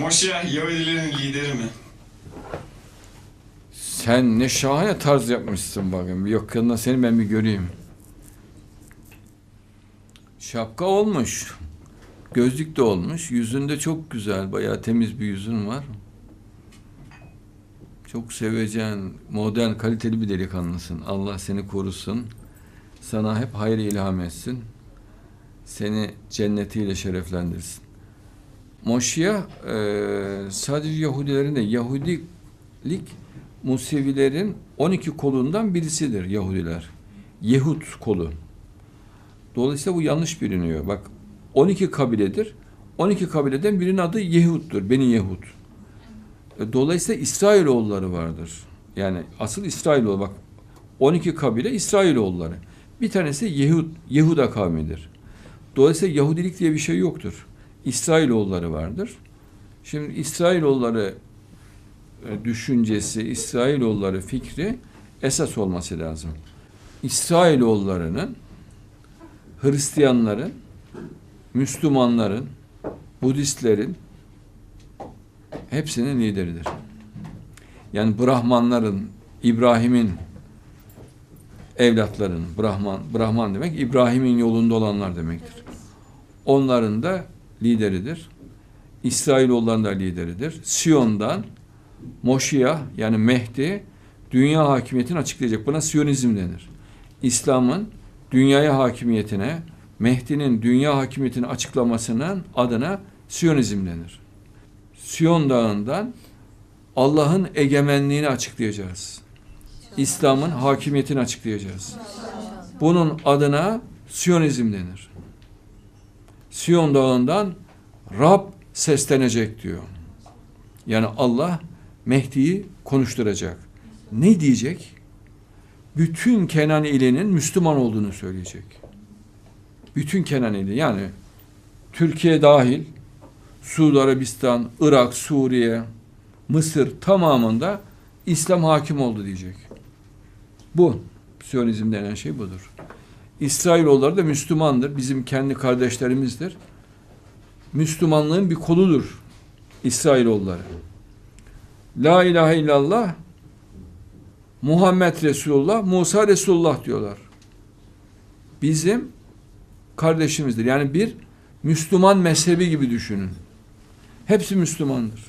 Moşe Yahudilerin lideri mi? Sen ne şahane tarz yapmışsın bakın. Bir yakından seni ben bir göreyim. Şapka olmuş. Gözlük de olmuş. Yüzünde çok güzel, bayağı temiz bir yüzün var. Çok sevecen, modern, kaliteli bir delikanlısın. Allah seni korusun. Sana hep hayır ilham etsin. Seni cennetiyle şereflendirsin. Moşya eee sadece Yahudilerin de Yahudilik Musevilerin 12 kolundan birisidir Yahudiler. Yehud kolu. Dolayısıyla bu yanlış biliniyor. Bak 12 kabiledir. 12 kabileden birinin adı Yehud'dur. Beni Yehud. E, Dolayısıyla İsrailoğulları vardır. Yani asıl İsrailoğlu bak 12 kabile İsrailoğulları. Bir tanesi Yehud, Yehuda kavmidir. Dolayısıyla Yahudilik diye bir şey yoktur. İsrailoğulları vardır. Şimdi İsrailoğulları e, düşüncesi, İsrailoğulları fikri esas olması lazım. İsrailoğullarının Hristiyanların, Müslümanların, Budistlerin hepsinin lideridir. Yani Brahmanların, İbrahim'in evlatların, Brahman, Brahman demek İbrahim'in yolunda olanlar demektir. Onların da lideridir. İsrailoğulların da lideridir. Siyon'dan Moşiyah yani Mehdi dünya hakimiyetini açıklayacak. Buna Siyonizm denir. İslam'ın dünyaya hakimiyetine, Mehdi'nin dünya hakimiyetini açıklamasının adına Siyonizm denir. Siyon Dağı'ndan Allah'ın egemenliğini açıklayacağız. İslam'ın hakimiyetini açıklayacağız. Bunun adına Siyonizm denir. Siyon Dağı'ndan Rab seslenecek diyor. Yani Allah Mehdi'yi konuşturacak. Ne diyecek? Bütün Kenan ilinin Müslüman olduğunu söyleyecek. Bütün Kenan ili yani Türkiye dahil Suudi Arabistan, Irak, Suriye, Mısır tamamında İslam hakim oldu diyecek. Bu Siyonizm denen şey budur. İsrailoğulları da Müslümandır. Bizim kendi kardeşlerimizdir. Müslümanlığın bir koludur İsrailoğulları. La ilahe illallah Muhammed Resulullah, Musa Resulullah diyorlar. Bizim kardeşimizdir. Yani bir Müslüman mezhebi gibi düşünün. Hepsi Müslümandır.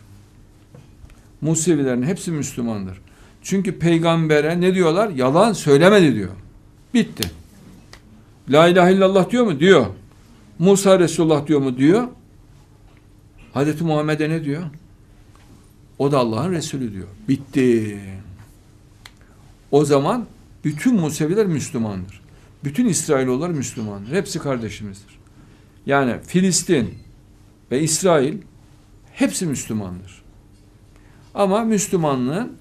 Musevilerin hepsi Müslümandır. Çünkü peygambere ne diyorlar? Yalan söylemedi diyor. Bitti. La ilahe illallah diyor mu? Diyor. Musa Resulullah diyor mu? Diyor. Hazreti Muhammed'e ne diyor? O da Allah'ın Resulü diyor. Bitti. O zaman bütün Museviler Müslümandır. Bütün İsrailoğullar Müslümandır. Hepsi kardeşimizdir. Yani Filistin ve İsrail hepsi Müslümandır. Ama Müslümanlığın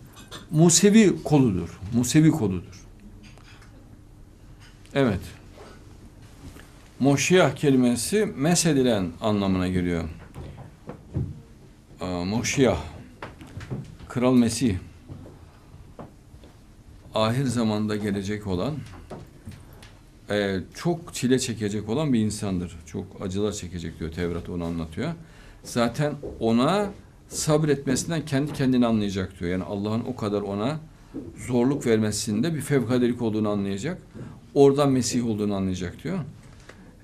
Musevi koludur. Musevi koludur. Evet. Moşiyah kelimesi mesedilen anlamına geliyor. Aa, Moşiyah. Kral Mesih. Ahir zamanda gelecek olan e, çok çile çekecek olan bir insandır. Çok acılar çekecek diyor Tevrat onu anlatıyor. Zaten ona sabretmesinden kendi kendini anlayacak diyor. Yani Allah'ın o kadar ona zorluk vermesinde bir fevkadelik olduğunu anlayacak. Oradan Mesih olduğunu anlayacak diyor.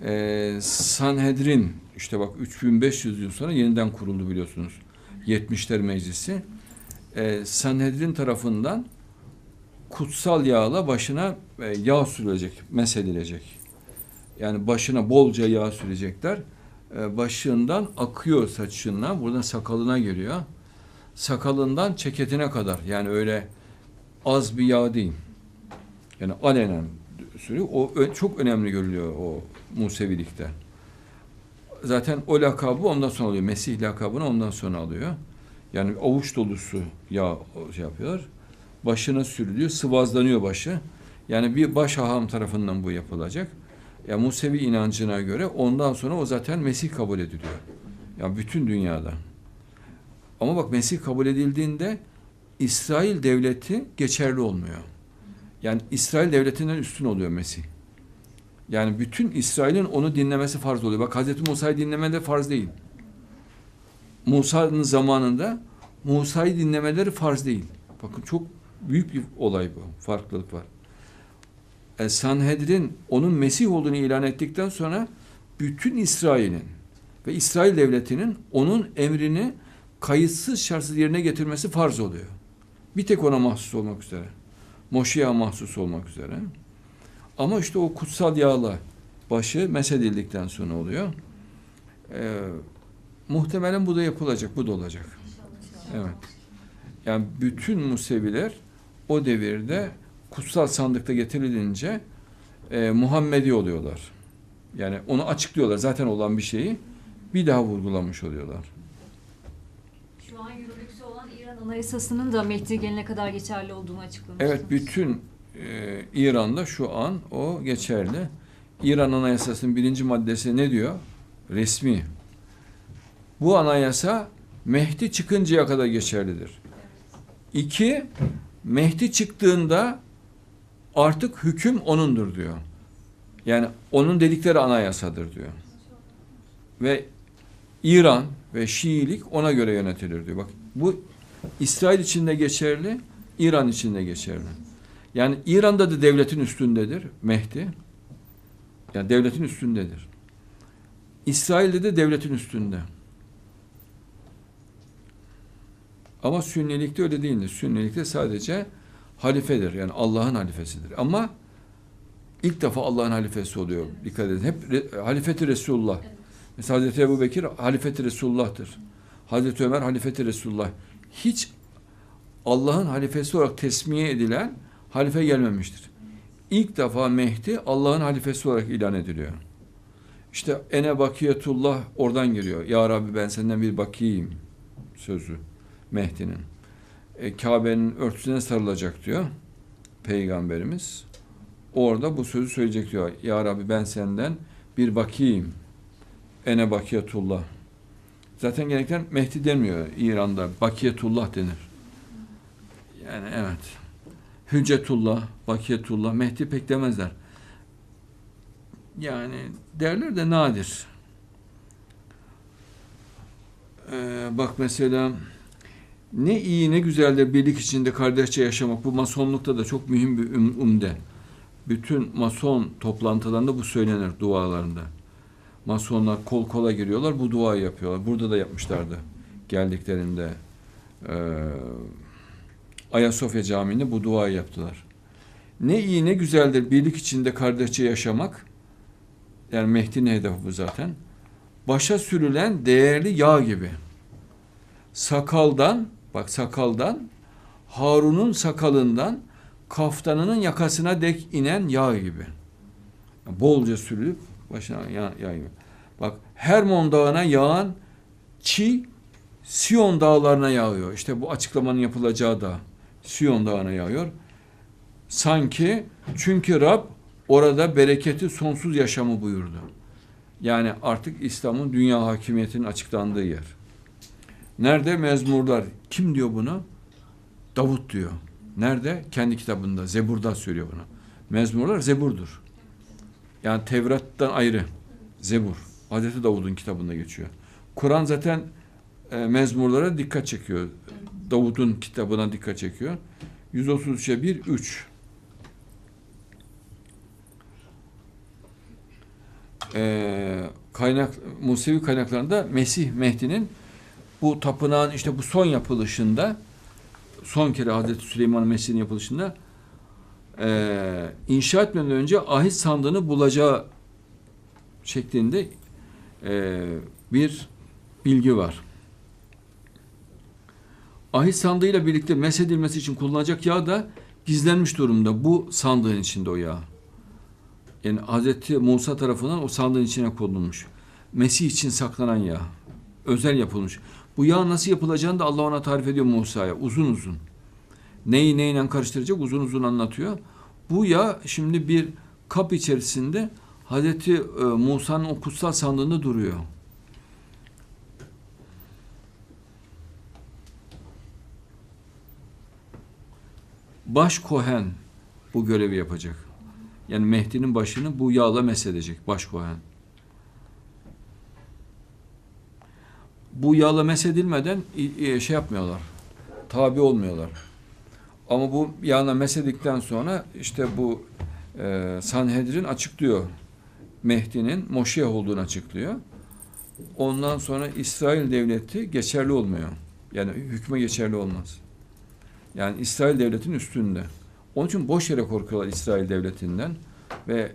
Ee, Sanhedrin işte bak 3500 yıl sonra yeniden kuruldu biliyorsunuz. 70'ler meclisi. Ee, Sanhedrin tarafından kutsal yağla başına e, yağ sürülecek, mesedilecek. Yani başına bolca yağ sürecekler. E, başından akıyor saçına, buradan sakalına geliyor. Sakalından ceketine kadar. Yani öyle az bir yağ değil. Yani alenen sürüyor. O çok önemli görülüyor o Musevilikte. Zaten o lakabı ondan sonra alıyor. Mesih lakabını ondan sonra alıyor. Yani avuç dolusu yağ şey yapıyorlar. Başına sürülüyor, sıvazlanıyor başı. Yani bir baş haham tarafından bu yapılacak. Ya Musevi inancına göre ondan sonra o zaten Mesih kabul ediliyor. Ya bütün dünyada. Ama bak Mesih kabul edildiğinde İsrail devleti geçerli olmuyor. Yani İsrail devletinden üstün oluyor Mesih. Yani bütün İsrail'in onu dinlemesi farz oluyor. Bak Hazreti Musa'yı dinleme de farz değil. Musa'nın zamanında Musa'yı dinlemeleri farz değil. Bakın çok büyük bir olay bu. Farklılık var. E, Sanhedrin onun Mesih olduğunu ilan ettikten sonra bütün İsrail'in ve İsrail devletinin onun emrini kayıtsız şartsız yerine getirmesi farz oluyor. Bir tek ona mahsus olmak üzere. Moşi'ye mahsus olmak üzere. Ama işte o kutsal yağla başı mesedildikten sonra oluyor. Ee, muhtemelen bu da yapılacak, bu da olacak. Evet. Yani bütün Museviler o devirde kutsal sandıkta getirilince e, Muhammedi oluyorlar. Yani onu açıklıyorlar. Zaten olan bir şeyi bir daha vurgulamış oluyorlar. Yürürlükte olan İran Anayasası'nın da Mehdi gelene kadar geçerli olduğunu açıklamıştınız. Evet, bütün e, İran'da şu an o geçerli. İran Anayasası'nın birinci maddesi ne diyor? Resmi. Bu anayasa Mehdi çıkıncaya kadar geçerlidir. İki, Mehdi çıktığında artık hüküm onundur diyor. Yani onun dedikleri anayasadır diyor. Ve İran ve Şiilik ona göre yönetilir diyor. Bak bu İsrail için de geçerli, İran için de geçerli. Yani İran'da da devletin üstündedir Mehdi. Yani devletin üstündedir. İsrail'de de devletin üstünde. Ama Sünnilikte öyle değildir. Sünnilikte sadece halifedir. Yani Allah'ın halifesidir. Ama ilk defa Allah'ın halifesi oluyor. Dikkat edin. Hep halifeti Resulullah. Mesela Hazreti Ebu Bekir halifeti Resulullah'tır. Hazreti Ömer halifeti Resulullah. Hiç Allah'ın halifesi olarak tesmiye edilen halife gelmemiştir. İlk defa Mehdi Allah'ın halifesi olarak ilan ediliyor. İşte ene bakiyetullah oradan geliyor. Ya Rabbi ben senden bir bakiyim sözü Mehdi'nin. E, Kabe'nin örtüsüne sarılacak diyor Peygamberimiz. Orada bu sözü söyleyecek diyor. Ya Rabbi ben senden bir bakiyim. Ene bakiyetullah. Zaten genellikle Mehdi denmiyor İran'da. Bakiyetullah denir. Yani evet. Hüccetullah, Bakiyetullah, Mehdi pek demezler. Yani derler de nadir. Ee, bak mesela ne iyi ne güzeldir birlik içinde kardeşçe yaşamak. Bu masonlukta da çok mühim bir um- umde. Bütün mason toplantılarında bu söylenir dualarında. Masonlar kol kola giriyorlar bu duayı yapıyorlar. Burada da yapmışlardı geldiklerinde. Ee, Ayasofya Camii'nde bu duayı yaptılar. Ne iyi ne güzeldir birlik içinde kardeşçe yaşamak. Yani Mehdi'nin hedefi bu zaten. Başa sürülen değerli yağ gibi. Sakaldan, bak sakaldan, Harun'un sakalından kaftanının yakasına dek inen yağ gibi. Bolca sürülüp başına yağ, yağ gibi. Bak Hermon Dağı'na yağan çi Siyon dağlarına yağıyor. İşte bu açıklamanın yapılacağı dağ. Siyon dağına yağıyor. Sanki çünkü Rab orada bereketi sonsuz yaşamı buyurdu. Yani artık İslam'ın dünya hakimiyetinin açıklandığı yer. Nerede? Mezmurlar. Kim diyor bunu? Davut diyor. Nerede? Kendi kitabında. Zebur'da söylüyor bunu. Mezmurlar Zebur'dur. Yani Tevrat'tan ayrı. Zebur. Hazreti Davud'un kitabında geçiyor. Kur'an zaten e, mezmurlara dikkat çekiyor. Davud'un kitabına dikkat çekiyor. 133'e 1, 3. Ee, kaynak Musevi kaynaklarında Mesih Mehdi'nin bu tapınağın işte bu son yapılışında son kere Hazreti Süleyman Mesih'in yapılışında e, inşa etmeden önce ahit sandığını bulacağı şeklinde e, bir bilgi var. Ahit sandığıyla birlikte mesedilmesi için kullanacak yağ da gizlenmiş durumda. Bu sandığın içinde o yağ. Yani Hz. Musa tarafından o sandığın içine konulmuş. Mesih için saklanan yağ. Özel yapılmış. Bu yağ nasıl yapılacağını da Allah ona tarif ediyor Musa'ya. Uzun uzun. Neyi neyle karıştıracak uzun uzun anlatıyor. Bu yağ şimdi bir kap içerisinde Hz. Musa'nın o kutsal sandığında duruyor. baş kohen bu görevi yapacak. Yani Mehdi'nin başını bu yağla mesedecek baş kohen. Bu yağla mesedilmeden şey yapmıyorlar. Tabi olmuyorlar. Ama bu yağla mesedikten sonra işte bu e, Sanhedrin açıklıyor. Mehdi'nin Moşiyah olduğunu açıklıyor. Ondan sonra İsrail devleti geçerli olmuyor. Yani hükme geçerli olmaz. Yani İsrail devletinin üstünde. Onun için boş yere korkuyorlar İsrail devletinden ve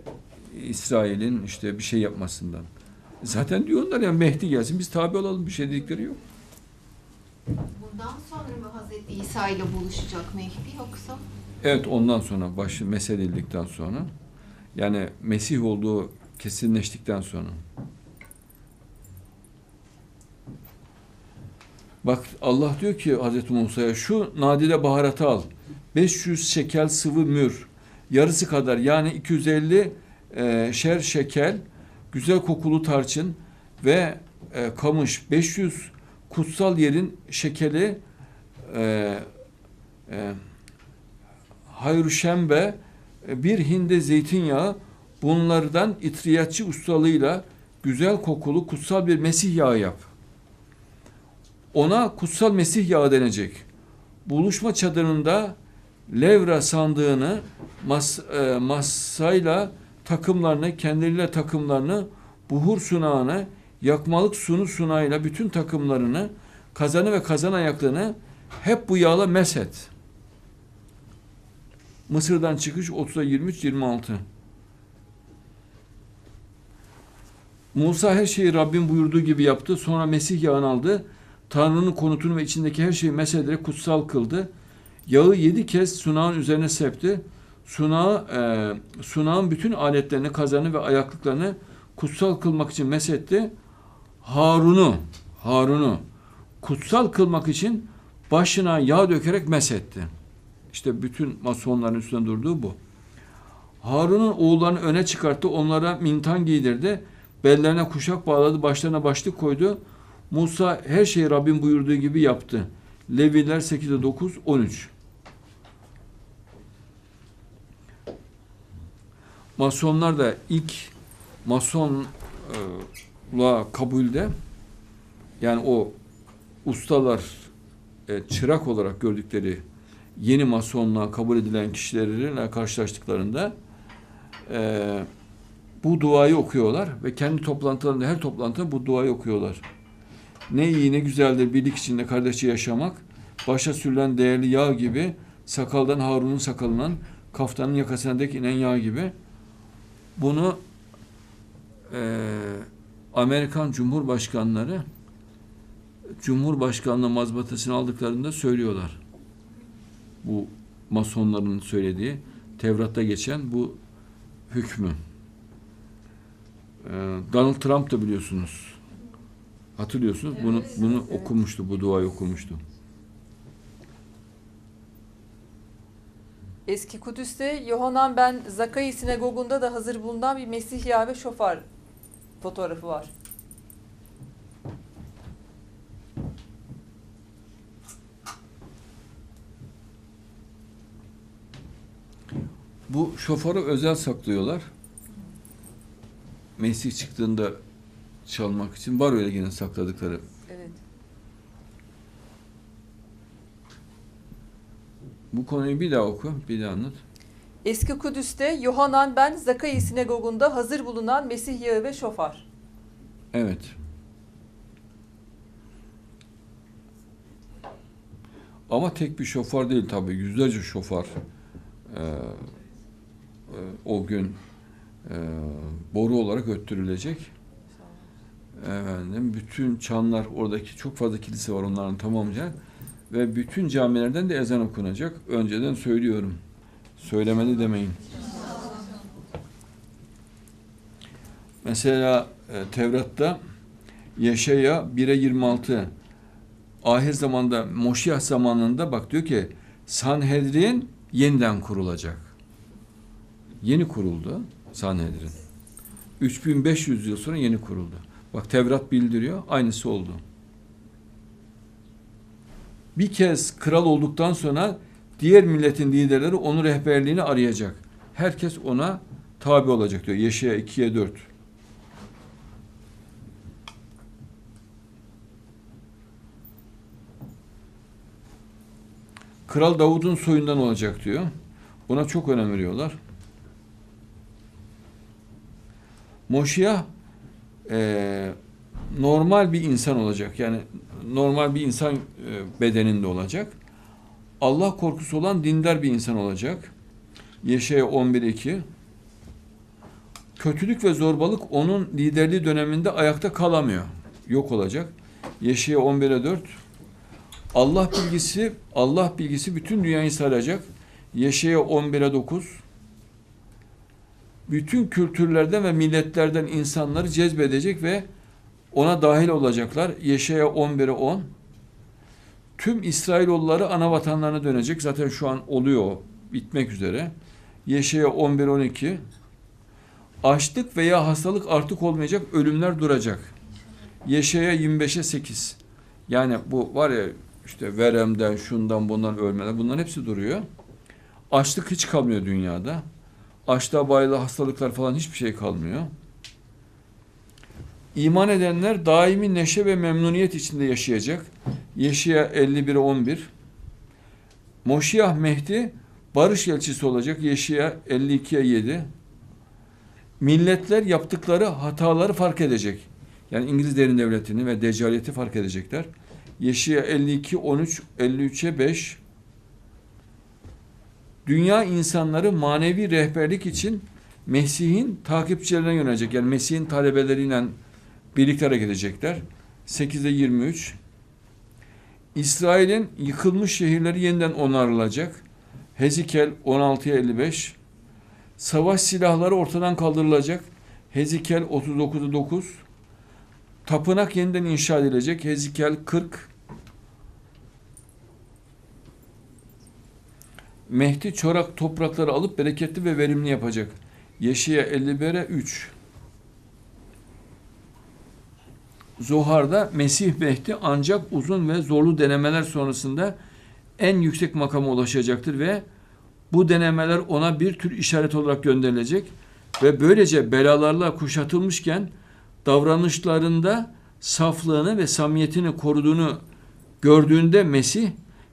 İsrail'in işte bir şey yapmasından. Zaten diyorlar ya Mehdi gelsin biz tabi olalım bir şey dedikleri yok. Bundan sonra mı Hazreti İsa ile buluşacak Mehdi yoksa? Evet ondan sonra başı mesedildikten sonra yani Mesih olduğu kesinleştikten sonra. Bak Allah diyor ki Hazreti Musa'ya şu nadide baharatı al. 500 şekel sıvı mür. Yarısı kadar yani 250 e, şer şekel güzel kokulu tarçın ve e, kamış 500 kutsal yerin şekeli e, e, hayrüşembe e, bir hinde zeytinyağı bunlardan itriyatçı ustalığıyla güzel kokulu kutsal bir mesih yağı yap. Ona kutsal mesih yağı denecek. Buluşma çadırında levra sandığını mas, e, masayla takımlarını, kendileriyle takımlarını, buhur sunağını, yakmalık sunu sunağıyla bütün takımlarını, kazanı ve kazan ayaklarını hep bu yağla meset. Mısır'dan çıkış 30'a 23 26. Musa her şeyi Rabbin buyurduğu gibi yaptı. Sonra Mesih yağını aldı. Tanrı'nın konutunu ve içindeki her şeyi meselelere kutsal kıldı. Yağı yedi kez sunağın üzerine septi. Sunağı, e, sunağın bütün aletlerini, kazanı ve ayaklıklarını kutsal kılmak için mesetti. Harun'u, Harun'u kutsal kılmak için başına yağ dökerek mesetti. İşte bütün masonların üstünde durduğu bu. Harun'un oğullarını öne çıkarttı, onlara mintan giydirdi, bellerine kuşak bağladı, başlarına başlık koydu. Musa her şeyi Rabbin buyurduğu gibi yaptı. Leviler 8'e 9, 13. Masonlar da ilk masonla kabulde yani o ustalar e, çırak olarak gördükleri yeni masonluğa kabul edilen kişilerle karşılaştıklarında e, bu duayı okuyorlar ve kendi toplantılarında her toplantıda bu duayı okuyorlar. Ne iyi ne güzeldir birlik içinde kardeşçe yaşamak. Başa sürülen değerli yağ gibi sakaldan Harun'un sakalından kaftanın yakasına dek inen yağ gibi. Bunu e, Amerikan Cumhurbaşkanları Cumhurbaşkanlığı mazbatasını aldıklarında söylüyorlar bu masonların söylediği Tevrat'ta geçen bu hükmü. Ee, Donald Trump da biliyorsunuz. Hatırlıyorsunuz. Bunu bunu okumuştu. Bu duayı okumuştu. Eski Kudüs'te Yohanan ben Zakai sinagogunda da hazır bulunan bir Mesih yağı ve şofar fotoğrafı var. Bu şoförü özel saklıyorlar. Mesih çıktığında çalmak için var öyle yine sakladıkları. Evet. Bu konuyu bir daha oku, bir daha anlat. Eski Kudüs'te Yohanan ben Zakai sinagogunda hazır bulunan Mesih yağı ve şofar. Evet. Ama tek bir şoför değil tabii. Yüzlerce şoför e, e, o gün e, boru olarak öttürülecek. Efendim, bütün çanlar oradaki çok fazla kilise var onların tamamca ve bütün camilerden de ezan okunacak. Önceden söylüyorum. Söylemedi demeyin. Mesela e, Tevrat'ta Yaşaya 1'e 26 ahir zamanda Moşiyah zamanında bak diyor ki Sanhedrin yeniden kurulacak. Yeni kuruldu Sanhedrin. 3500 yıl sonra yeni kuruldu. Bak Tevrat bildiriyor aynısı oldu. Bir kez kral olduktan sonra Diğer milletin liderleri onun rehberliğini arayacak. Herkes ona tabi olacak diyor. Yeşaya 2'ye 4. Kral Davud'un soyundan olacak diyor. Buna çok önem veriyorlar. Moşiyah e, normal bir insan olacak. Yani normal bir insan e, bedeninde olacak. Allah korkusu olan dindar bir insan olacak. Yeşaya 11.2 Kötülük ve zorbalık onun liderliği döneminde ayakta kalamıyor. Yok olacak. Yeşaya 11'e 4 Allah bilgisi Allah bilgisi bütün dünyayı saracak. Yeşaya 11'e 9 bütün kültürlerden ve milletlerden insanları cezbedecek ve ona dahil olacaklar. Yeşaya 11'e 10 Tüm İsrailoğulları ana vatanlarına dönecek. Zaten şu an oluyor. Bitmek üzere. Yeşaya 11-12 Açlık veya hastalık artık olmayacak. Ölümler duracak. Yeşaya 25'e 8 Yani bu var ya işte veremden, şundan, bundan ölmeler bunların hepsi duruyor. Açlık hiç kalmıyor dünyada. Açlığa bağlı hastalıklar falan hiçbir şey kalmıyor. İman edenler daimi neşe ve memnuniyet içinde yaşayacak. Yeşaya 51'e 11. Moşiyah Mehdi barış elçisi olacak. Yeşaya 52'ye 7. Milletler yaptıkları hataları fark edecek. Yani İngiliz derin devletini ve decaliyeti fark edecekler. Yeşaya 52, 13, 53'e 5. Dünya insanları manevi rehberlik için Mesih'in takipçilerine yönelecek. Yani Mesih'in talebeleriyle birlikte hareket edecekler. 8'de 23. İsrail'in yıkılmış şehirleri yeniden onarılacak. Hezikel 16'ya 55. Savaş silahları ortadan kaldırılacak. Hezikel 39'a 9. Tapınak yeniden inşa edilecek. Hezikel 40. Mehdi çorak toprakları alıp bereketli ve verimli yapacak. Yeşaya 51'e 3. Zohar'da Mesih Mehdi ancak uzun ve zorlu denemeler sonrasında en yüksek makama ulaşacaktır ve bu denemeler ona bir tür işaret olarak gönderilecek ve böylece belalarla kuşatılmışken davranışlarında saflığını ve samimiyetini koruduğunu gördüğünde Mesih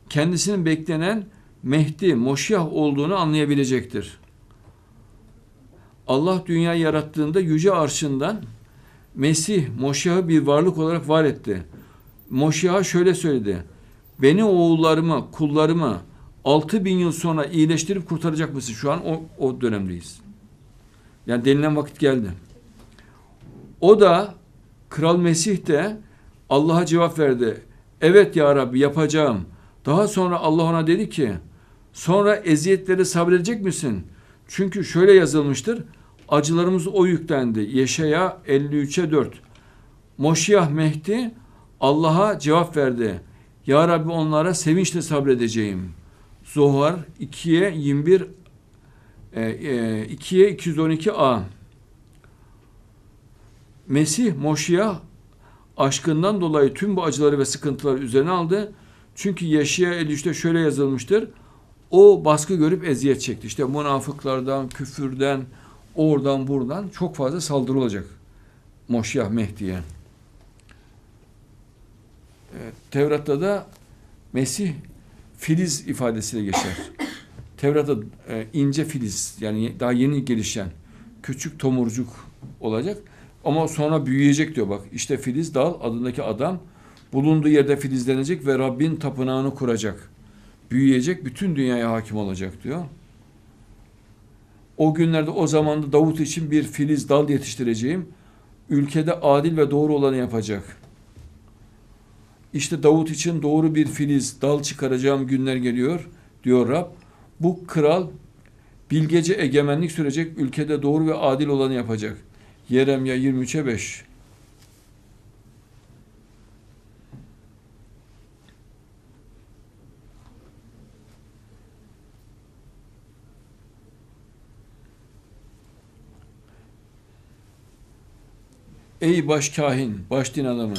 kendisinin beklenen Mehdi, Moşyah olduğunu anlayabilecektir. Allah dünyayı yarattığında yüce arşından Mesih, Moşyah'ı bir varlık olarak var etti. Moşyah'a şöyle söyledi. Beni oğullarımı, kullarımı 6 bin yıl sonra iyileştirip kurtaracak mısın? Şu an o, o dönemdeyiz. Yani denilen vakit geldi. O da Kral Mesih de Allah'a cevap verdi. Evet ya Rabbi yapacağım. Daha sonra Allah ona dedi ki sonra eziyetleri sabredecek misin? Çünkü şöyle yazılmıştır. Acılarımız o yüklendi. Yeşaya 53'e 4. Moşiyah Mehdi Allah'a cevap verdi. Ya Rabbi onlara sevinçle sabredeceğim. Zohar 2'ye 21 e, e, 2'ye 212a Mesih Moşiyah aşkından dolayı tüm bu acıları ve sıkıntıları üzerine aldı. Çünkü Yeşaya 53'te şöyle yazılmıştır. O baskı görüp eziyet çekti. İşte münafıklardan, küfürden, oradan buradan çok fazla saldırı olacak Moşiyah Mehdi'ye. Evet, Tevrat'ta da Mesih filiz ifadesiyle geçer. Tevrat'ta e, ince filiz yani daha yeni gelişen küçük tomurcuk olacak ama sonra büyüyecek diyor bak. İşte filiz dal adındaki adam bulunduğu yerde filizlenecek ve Rabbin tapınağını kuracak. Büyüyecek, bütün dünyaya hakim olacak diyor. O günlerde o zamanda Davut için bir filiz dal yetiştireceğim. Ülkede adil ve doğru olanı yapacak. İşte Davut için doğru bir filiz dal çıkaracağım günler geliyor diyor Rab. Bu kral bilgece egemenlik sürecek, ülkede doğru ve adil olanı yapacak. Yeremya 23'e 5. Ey baş kahin, baş din adamı,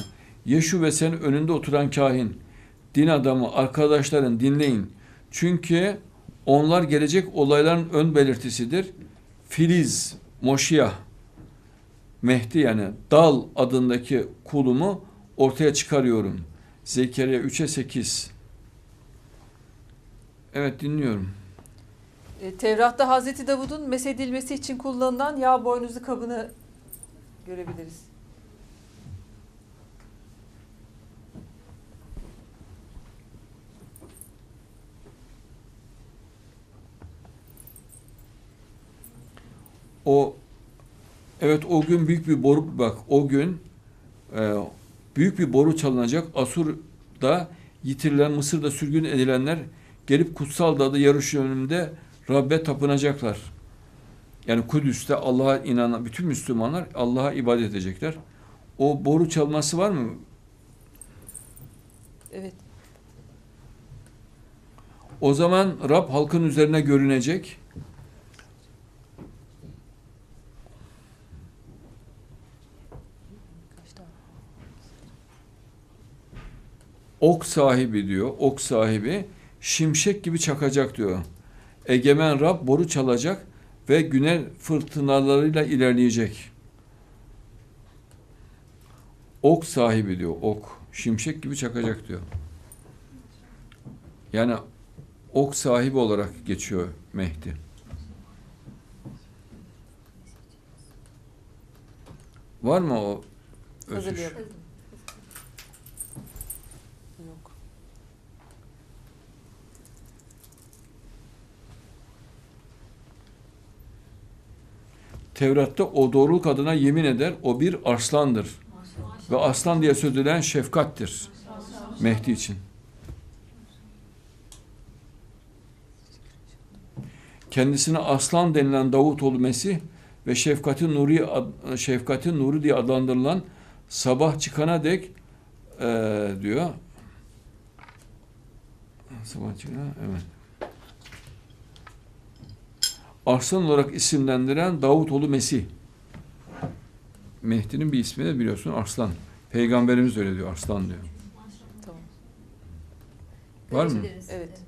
Yeşu ve sen önünde oturan kahin, din adamı, arkadaşların dinleyin. Çünkü onlar gelecek olayların ön belirtisidir. Filiz, Moşiyah, Mehdi yani dal adındaki kulumu ortaya çıkarıyorum. Zekeriya 3'e 8. Evet dinliyorum. E, Tevrat'ta Hazreti Davud'un mesedilmesi için kullanılan yağ boynuzlu kabını görebiliriz. O evet o gün büyük bir boru bak o gün e, büyük bir boru çalınacak. Asur'da yitirilen Mısır'da sürgün edilenler gelip kutsal dadı yarış önünde Rabbe tapınacaklar. Yani Kudüs'te Allah'a inanan bütün Müslümanlar Allah'a ibadet edecekler. O boru çalması var mı? Evet. O zaman Rab halkın üzerine görünecek. Ok sahibi diyor. Ok sahibi şimşek gibi çakacak diyor. Egemen Rab boru çalacak ve güney fırtınalarıyla ilerleyecek. Ok sahibi diyor. Ok. Şimşek gibi çakacak diyor. Yani ok sahibi olarak geçiyor Mehdi. Var mı o özüş? Hazırlayalım. Yok. Tevrat'ta o doğruluk adına yemin eder. O bir arslandır. Ve aslan diye söz edilen şefkattir. Mehdi için. Kendisine aslan denilen Davutoğlu Mesih ve şefkatin nuri şefkatin nuru diye adlandırılan sabah çıkana dek eee, diyor. Sabah çıkana evet. Arslan olarak isimlendiren Davutoğlu Mesih. Mehdi'nin bir ismi de biliyorsun Arslan. Peygamberimiz öyle diyor Arslan diyor. Tamam. Var mı? Evet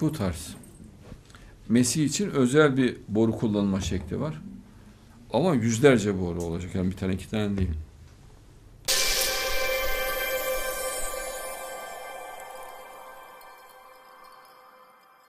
bu tarz. Mesih için özel bir boru kullanma şekli var. Ama yüzlerce boru olacak. Yani bir tane iki tane değil.